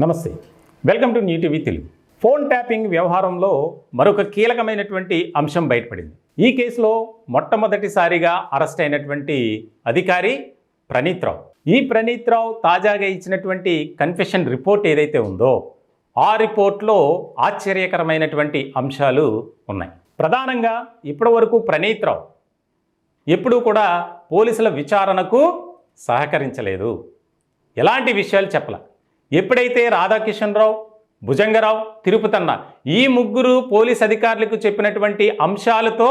నమస్తే. Welcome to new TV Telugu phone tapping వ్యవహారంలో మరొక కీలకమైనటువంటి అంశం బయటపడింది. ఈ కేసులో మొట్టమొదటిసారిగా అరెస్ట్ అయినటువంటి అధికారి ప్రణీత్రావు ఈ ప్రణీత్రావు తాజాగా ఇచ్చినటువంటి కన్ఫెషన్ రిపోర్ట్ ఏదైతే ఉందో ఆ రిపోర్ట్లో ఆశ్చర్యకరమైనటువంటి అంశాలు ఉన్నాయి. ప్రధానంగా ఇప్పటివరకు ప్రణీత్ రావు ఎప్పుడూ కూడా పోలీసుల విచారణకు సహకరించలేదు. ఎలాంటి విషయాలు చెప్పలే? ఎప్పుడైతే రాధాకిషన్ రావు భుజంగరావు తిరుపతన్న ఈ ముగ్గురు పోలీస్ అధికారులకు చెప్పినటువంటి అంశాలతో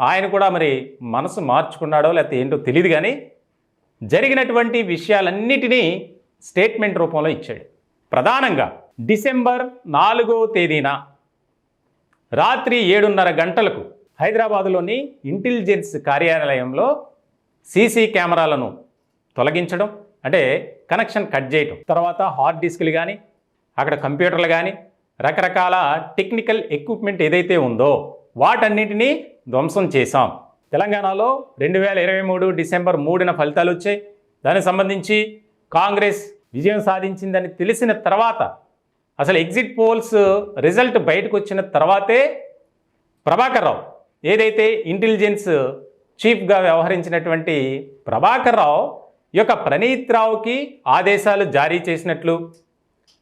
ఆయన కూడా మరి మనసు మార్చుకున్నాడో లేకపోతే ఏంటో తెలియదు కానీ జరిగినటువంటి విషయాలన్నిటినీ స్టేట్మెంట్ రూపంలో ఇచ్చాడు. ప్రధానంగా డిసెంబర్ నాలుగో తేదీన రాత్రి ఏడున్నర గంటలకు హైదరాబాదులోని ఇంటెలిజెన్స్ కార్యాలయంలో సీసీ కెమెరాలను తొలగించడం అంటే కనెక్షన్ కట్ చేయటం. తర్వాత హార్డ్ డిస్క్లు కానీ అక్కడ కంప్యూటర్లు కానీ రకరకాల టెక్నికల్ ఎక్విప్మెంట్ ఏదైతే ఉందో వాటన్నిటినీ ధ్వంసం చేశాం. తెలంగాణలో రెండు వేల ఇరవై మూడు డిసెంబర్ మూడున ఫలితాలు వచ్చాయి. దానికి సంబంధించి కాంగ్రెస్ విజయం సాధించిందని తెలిసిన తర్వాత అసలు ఎగ్జిట్ పోల్స్ రిజల్ట్ బయటకు వచ్చిన తర్వాతే ప్రభాకర్ రావు ఏదైతే ఇంటెలిజెన్స్ చీఫ్గా వ్యవహరించినటువంటి ప్రభాకర్ రావు ఈ యొక్క ప్రణీత్ రావుకి ఆదేశాలు జారీ చేసినట్లు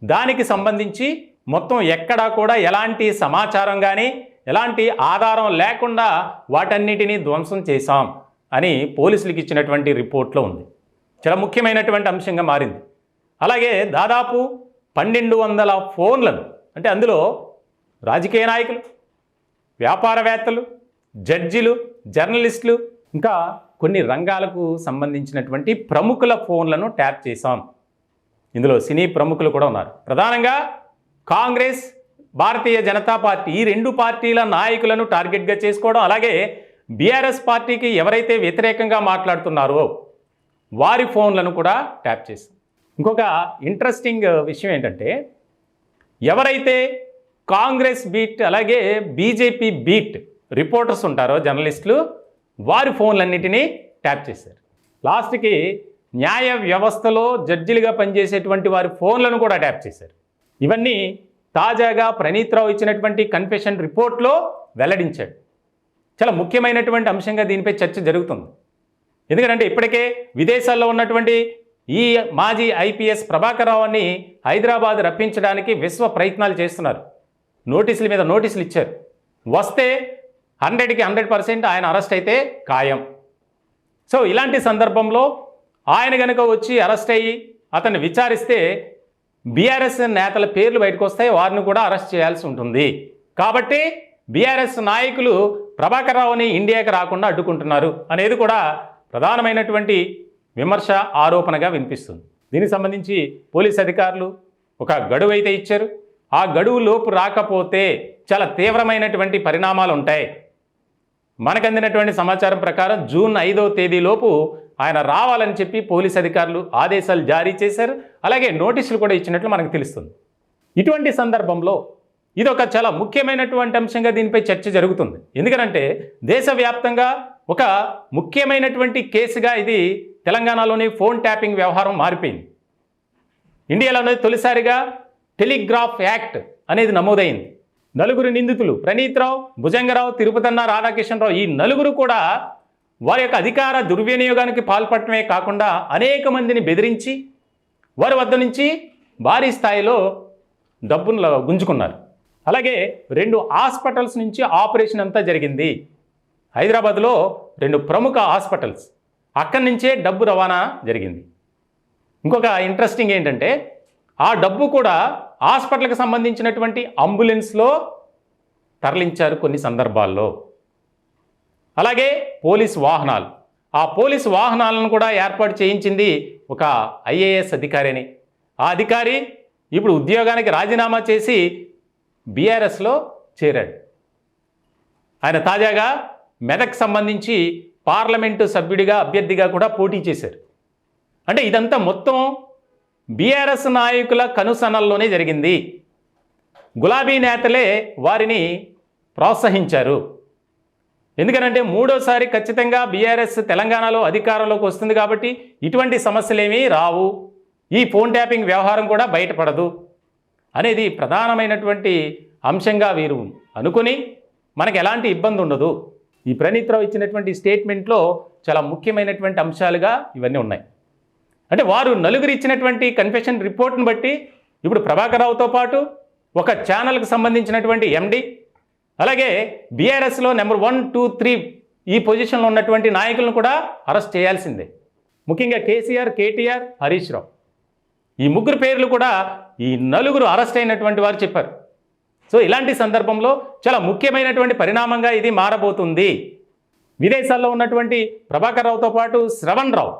దానికి సంబంధించి మొత్తం ఎక్కడా కూడా ఎలాంటి సమాచారం కానీ ఎలాంటి ఆధారం లేకుండా వాటన్నిటినీ ధ్వంసం చేశాం అని పోలీసులకు ఇచ్చినటువంటి రిపోర్ట్లో ఉంది. చాలా ముఖ్యమైనటువంటి అంశంగా మారింది. అలాగే దాదాపు పన్నెండు వందల ఫోన్లను అంటే అందులో రాజకీయ నాయకులు వ్యాపారవేత్తలు జడ్జిలు జర్నలిస్టులు ఇంకా కొన్ని రంగాలకు సంబంధించినటువంటి ప్రముఖుల ఫోన్లను ట్యాప్ చేశాం. ఇందులో సినీ ప్రముఖులు కూడా ఉన్నారు. ప్రధానంగా కాంగ్రెస్ భారతీయ జనతా పార్టీ ఈ రెండు పార్టీల నాయకులను టార్గెట్గా చేసుకోవడం అలాగే బీఆర్ఎస్ పార్టీకి ఎవరైతే వ్యతిరేకంగా మాట్లాడుతున్నారో వారి ఫోన్లను కూడా ట్యాప్ చేశాం. ఇంకొక ఇంట్రెస్టింగ్ విషయం ఏంటంటే ఎవరైతే కాంగ్రెస్ బీట్ అలాగే బీజేపీ బీట్ రిపోర్టర్స్ ఉంటారో జర్నలిస్టులు వారి ఫోన్లన్నిటినీ ట్యాప్ చేశారు. లాస్ట్కి న్యాయ వ్యవస్థలో జడ్జిలుగా పనిచేసేటువంటి వారి ఫోన్లను కూడా ట్యాప్ చేశారు. ఇవన్నీ తాజాగా ప్రణీత్ రావు ఇచ్చినటువంటి కన్ఫెషన్ రిపోర్ట్లో వెల్లడించాడు. చాలా ముఖ్యమైనటువంటి అంశంగా దీనిపై చర్చ జరుగుతుంది. ఎందుకంటే ఇప్పటికే విదేశాల్లో ఉన్నటువంటి ఈ మాజీ ఐపీఎస్ ప్రభాకరరావుని హైదరాబాద్ రప్పించడానికి విశ్వ ప్రయత్నాలు చేస్తున్నారు. నోటీసుల మీద నోటీసులు ఇచ్చారు. వస్తే హండ్రెడ్కి హండ్రెడ్ పర్సెంట్ ఆయన అరెస్ట్ అయితే ఖాయం. సో ఇలాంటి సందర్భంలో ఆయన కనుక వచ్చి అరెస్ట్ అయ్యి అతన్ని విచారిస్తే బీఆర్ఎస్ నేతల పేర్లు బయటకు వస్తాయి వారిని కూడా అరెస్ట్ చేయాల్సి ఉంటుంది. కాబట్టి బీఆర్ఎస్ నాయకులు ప్రభాకర్ రావుని ఇండియాకి రాకుండా అడ్డుకుంటున్నారు అనేది కూడా ప్రధానమైనటువంటి విమర్శ ఆరోపణగా వినిపిస్తుంది. దీనికి సంబంధించి పోలీస్ అధికారులు ఒక గడువు అయితే ఇచ్చారు. ఆ గడువు లోపు రాకపోతే చాలా తీవ్రమైనటువంటి పరిణామాలు ఉంటాయి. మనకు అందినటువంటి సమాచారం ప్రకారం జూన్ ఐదో తేదీలోపు ఆయన రావాలని చెప్పి పోలీస్ అధికారులు ఆదేశాలు జారీ చేశారు. అలాగే నోటీసులు కూడా ఇచ్చినట్లు మనకు తెలుస్తుంది. ఇటువంటి సందర్భంలో ఇది ఒక చాలా ముఖ్యమైనటువంటి అంశంగా దీనిపై చర్చ జరుగుతుంది. ఎందుకంటే దేశవ్యాప్తంగా ఒక ముఖ్యమైనటువంటి కేసుగా ఇది తెలంగాణలోని ఫోన్ ట్యాపింగ్ వ్యవహారం మారిపోయింది. ఇండియాలోనే తొలిసారిగా టెలిగ్రాఫ్ యాక్ట్ అనేది నమోదైంది. నలుగురు నిందితులు ప్రణీత్ రావు భుజంగరావు తిరుపతన్న రాధాకిషన్ రావు ఈ నలుగురు కూడా వారి యొక్క అధికార దుర్వినియోగానికి పాల్పడటమే కాకుండా అనేక మందిని బెదిరించి వారి వద్ద నుంచి భారీ స్థాయిలో డబ్బును గుంజుకున్నారు. అలాగే రెండు హాస్పిటల్స్ నుంచి ఆపరేషన్ అంతా జరిగింది. హైదరాబాద్లో రెండు ప్రముఖ హాస్పిటల్స్. అక్కడి నుంచే డబ్బు రవాణా జరిగింది. ఇంకొక ఇంట్రెస్టింగ్ ఏంటంటే ఆ డబ్బు కూడా హాస్పిటల్కి సంబంధించినటువంటి అంబులెన్స్లో తరలించారు కొన్ని సందర్భాల్లో. అలాగే పోలీస్ వాహనాలు. ఆ పోలీస్ వాహనాలను కూడా ఏర్పాటు చేయించింది ఒక ఐఏఎస్ అధికారి అని ఆ అధికారి ఇప్పుడు ఉద్యోగానికి రాజీనామా చేసి బీఆర్ఎస్లో చేరాడు. ఆయన తాజాగా మెదక్ సంబంధించి పార్లమెంటు సభ్యుడిగా అభ్యర్థిగా కూడా పోటీ చేశారు. అంటే ఇదంతా మొత్తం బీఆర్ఎస్ నాయకుల కనుసనల్లోనే జరిగింది. గులాబీ నేతలే వారిని ప్రోత్సహించారు. ఎందుకనంటే మూడోసారి ఖచ్చితంగా బీఆర్ఎస్ తెలంగాణలో అధికారంలోకి వస్తుంది కాబట్టి ఇటువంటి సమస్యలేమీ రావు. ఈ ఫోన్ ట్యాపింగ్ వ్యవహారం కూడా బయటపడదు అనేది ప్రధానమైనటువంటి అంశంగా వీరు అనుకుని మనకు ఎలాంటి ఇబ్బంది ఉండదు. ఈ ప్రణీత్ రావు ఇచ్చినటువంటి స్టేట్మెంట్లో చాలా ముఖ్యమైనటువంటి అంశాలుగా ఇవన్నీ ఉన్నాయి. అంటే వారు నలుగురు ఇచ్చినటువంటి కన్ఫెషన్ రిపోర్ట్ని బట్టి ఇప్పుడు ప్రభాకరరావుతో పాటు ఒక ఛానల్కి సంబంధించినటువంటి ఎండి అలాగే బీఆర్ఎస్లో నెంబర్ వన్ టూ త్రీ ఈ పొజిషన్లో ఉన్నటువంటి నాయకులను కూడా అరెస్ట్ చేయాల్సిందే. ముఖ్యంగా కేసీఆర్ కేటీఆర్ హరీష్ రావు. ఈ ముగ్గురు పేర్లు కూడా ఈ నలుగురు అరెస్ట్ అయినటువంటి వారు చెప్పారు. సో ఇలాంటి సందర్భంలో చాలా ముఖ్యమైనటువంటి పరిణామంగా ఇది మారబోతుంది. విదేశాల్లో ఉన్నటువంటి ప్రభాకర్ రావుతో పాటు శ్రవణ్ రావు.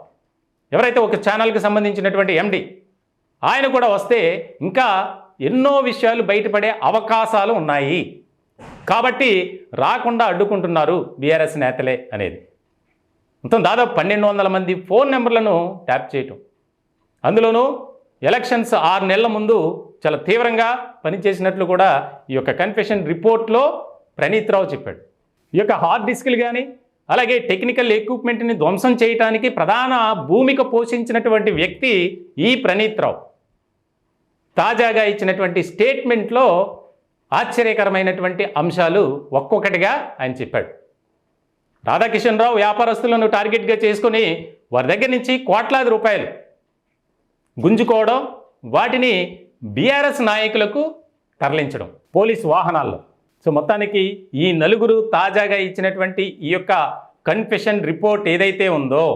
ఎవరైతే ఒక ఛానల్కి సంబంధించినటువంటి ఎండి ఆయన కూడా వస్తే ఇంకా ఎన్నో విషయాలు బయటపడే అవకాశాలు ఉన్నాయి. కాబట్టి రాకుండా అడ్డుకుంటున్నారు బీఆర్ఎస్ నేతలే అనేది. మొత్తం దాదాపు పన్నెండు వందల మంది ఫోన్ నెంబర్లను ట్యాప్ చేయటం. అందులోనూ ఎలక్షన్స్ ఆరు నెలల ముందు చాలా తీవ్రంగా పనిచేసినట్లు కూడా ఈ యొక్క కన్ఫెషన్ రిపోర్ట్లో ప్రణీత్ రావు చెప్పాడు. ఈ యొక్క హార్డ్ డిస్క్లు కానీ అలాగే టెక్నికల్ ఎక్విప్మెంట్ని ధ్వంసం చేయటానికి ప్రధాన భూమిక పోషించినటువంటి వ్యక్తి ఈ ప్రణీత్ రావు. తాజాగా ఇచ్చినటువంటి స్టేట్మెంట్లో ఆశ్చర్యకరమైనటువంటి అంశాలు ఒక్కొక్కటిగా ఆయన చెప్పాడు. రాధాకిషన్ రావు వ్యాపారస్తులను టార్గెట్గా చేసుకుని వారి దగ్గర నుంచి కోట్లాది రూపాయలు గుంజుకోవడం వాటిని బీఆర్ఎస్ నాయకులకు తరలించడం పోలీస్ వాహనాల్లో. సో మొత్తానికి ఈ నలుగురు తాజాగా ఇచ్చినటువంటి ఈ యొక్క కన్ఫెషన్ రిపోర్ట్ ఏదైతే ఉందో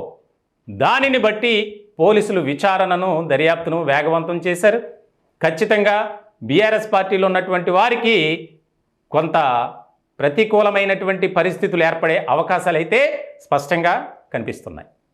దానిని బట్టి పోలీసులు విచారణను దర్యాప్తును వేగవంతం చేశారు. ఖచ్చితంగా బీఆర్ఎస్ పార్టీలో ఉన్నటువంటి వారికి కొంత ప్రతికూలమైనటువంటి పరిస్థితులు ఏర్పడే అవకాశాలు అయితే స్పష్టంగా కనిపిస్తున్నాయి.